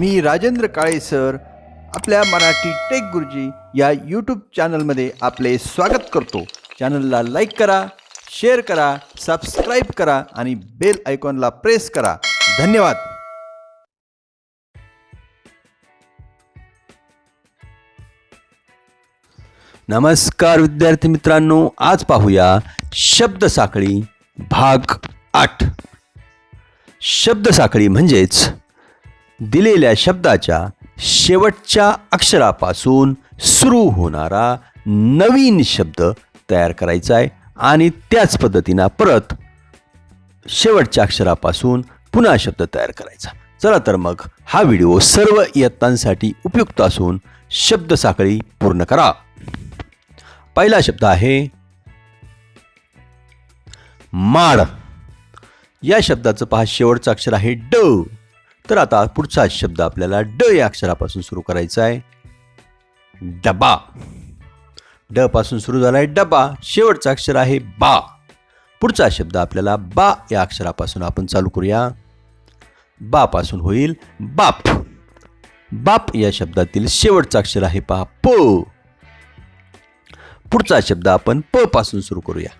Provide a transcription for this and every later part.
मी Rajendra Kale sir. आपल्या Marathi take गुरुजी या यूट्यूब चॅनलमध्ये आपले स्वागत करतो. चॅनलला लाईक करा शेअर करा सबस्क्राईब करा आणि बेल आयकॉनला प्रेस करा. धन्यवाद. नमस्कार विद्यार्थी मित्रांनो आज पाहूया शब्द साखळी भाग आठ. शब्दसाखळी म्हणजेच दिलेल्या शब्दाच्या शेवटच्या अक्षरापासून सुरू होणारा नवीन शब्द तयार करायचा आहे. आणि त्याच पद्धतीनं परत शेवटच्या अक्षरापासून पुन्हा शब्द तयार करायचा. चला तर मग हा व्हिडिओ सर्व इयत्तांसाठी उपयुक्त असून शब्दसाखळी पूर्ण करा. पहिला शब्द आहे माड. या शब्दाचं पहा शेवटचं अक्षर आहे ड. तर आता पुढचा शब्द आपल्याला ड या अक्षरापासून सुरू करायचा आहे. डबा. ड पासून सुरू आहे डबा. शेवटचा अक्षर आहे बा. पुढचा शब्द आपल्याला बा या अक्षरापासून आपण चालू करूया. बा पासून होईल बाप. बाप या शब्दातील शेवटचं अक्षर आहे पहा प. पुढचा शब्द आपण प पासून सुरू करूया.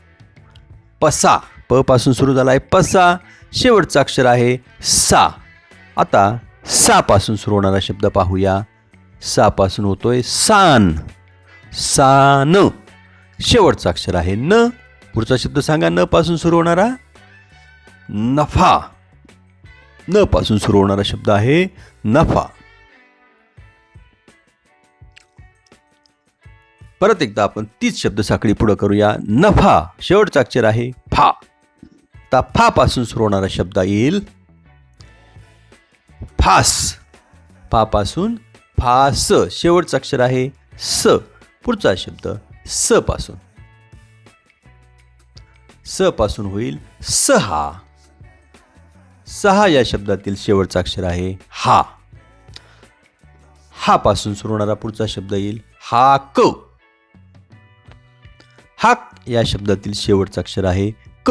पसा. प पासून सुरू झाला आहे पसा. शेवटचं अक्षर आहे सा. आता सा पासून सुरू होणारा शब्द पाहूया. सा पासून होतोय सान. सान. शेवटचं अक्षर आहे न. पुढचा शब्द सांगा न पासून सुरू होणारा? नफा. न पासून सुरू होणारा शब्द आहे नफा. परत एकदा आपण तीच शब्द साखळी पुढे करूया. नफा. शेवटचा अक्षर आहे फा. आता फा पासून सुरू होणारा शब्द येईल फास. फा पासून फास. शेवटचं अक्षर आहे स. पुढचा शब्द स पासून. स पासून होईल सहा. सहा या शब्दातील शेवटचा अक्षर आहे हा. हा पासून सुरू होणारा पुढचा शब्द येईल हा क. हाक या शब्दातील शेवटचा अक्षर आहे क.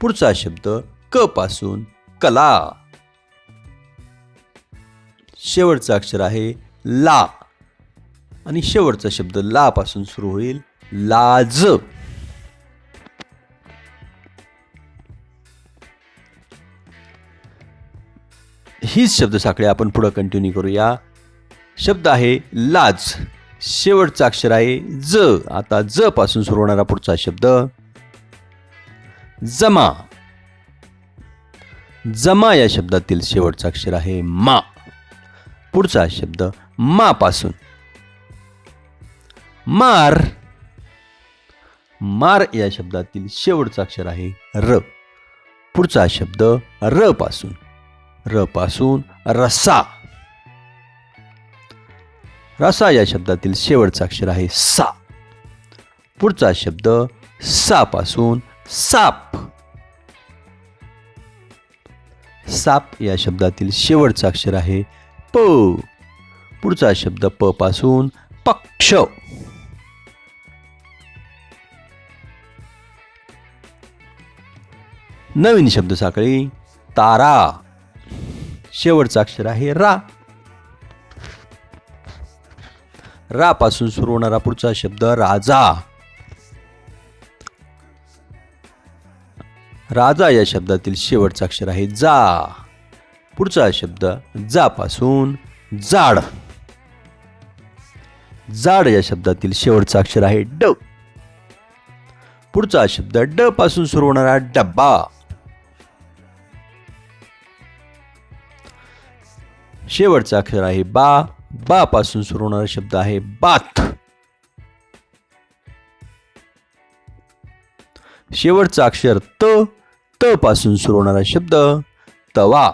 पुढचा शब्द क पासून कला. शेवटचा अक्षर आहे ला. आणि शेवटचा शब्द ला पासून सुरू होईल लाज. हीच शब्दसाखळी आपण पुढं कंटिन्यू करूया. शब्द आहे लाज. शेवटचं अक्षर आहे ज. आता ज पासून सुरू होणारा पुढचा शब्द. जमा. जमा या शब्दातील शेवटचं अक्षर आहे मा. पुढचा शब्द मा पासून. मार. मार या शब्दातील शेवटचं अक्षर आहे र. पुढचा शब्द र पासून. र पासून रसा. रसा या शब्दातील शेवटचा अक्षर आहे सा. पुढचा शब्द सा पासून साप. साप या शब्दातील शेवटचा अक्षर आहे प. पुढचा शब्द प पासून पक्ष. नवीन शब्द साखळी तारा. शेवटचा अक्षर आहे रा. रा पासून सुरू होणारा पुढचा शब्द राजा. राजा या शब्दातील शेवटचा अक्षर आहे जा. पुढचा शब्द जा पासून जाड. जाड या शब्दातील शेवटचा अक्षर आहे ड. पुढचा शब्द ड पासून सुरू होणारा डब्बा. शेवटचा अक्षर आहे बा. बा पासून सुरू होणारा शब्द आहे बाथ. शेवटचा अक्षर त. त पासून सुरू होणारा शब्द तवा.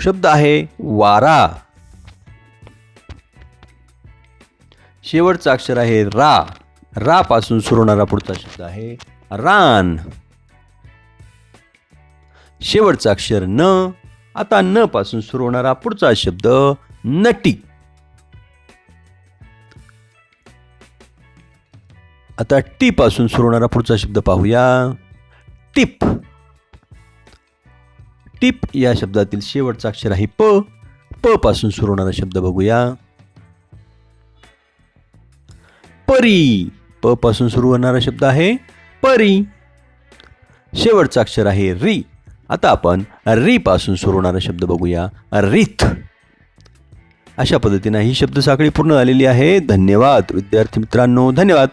शब्द आहे वारा. शेवटचा अक्षर आहे रा. रा पासून सुरू होणारा पुढचा शब्द आहे रान. शेवटचा अक्षर न आता न पासून सुरू होणारा पुढचा शब्द नटी. आता टी पासून सुरू होणारा पुढचा शब्द पाहूया. टिप. टिप या शब्दातील शेवटचा अक्षर आहे प. प पासून सुरू होणारा शब्द बघूया. परी. प पासून सुरू होणारा शब्द आहे परी. शेवटचं अक्षर आहे री. आता आपण री पासून सुरू होणारा शब्द बघूया. रिथ अशा पद्धतीनं ही शब्दसाखळी पूर्ण झालेली आहे. धन्यवाद विद्यार्थी मित्रांनो. धन्यवाद.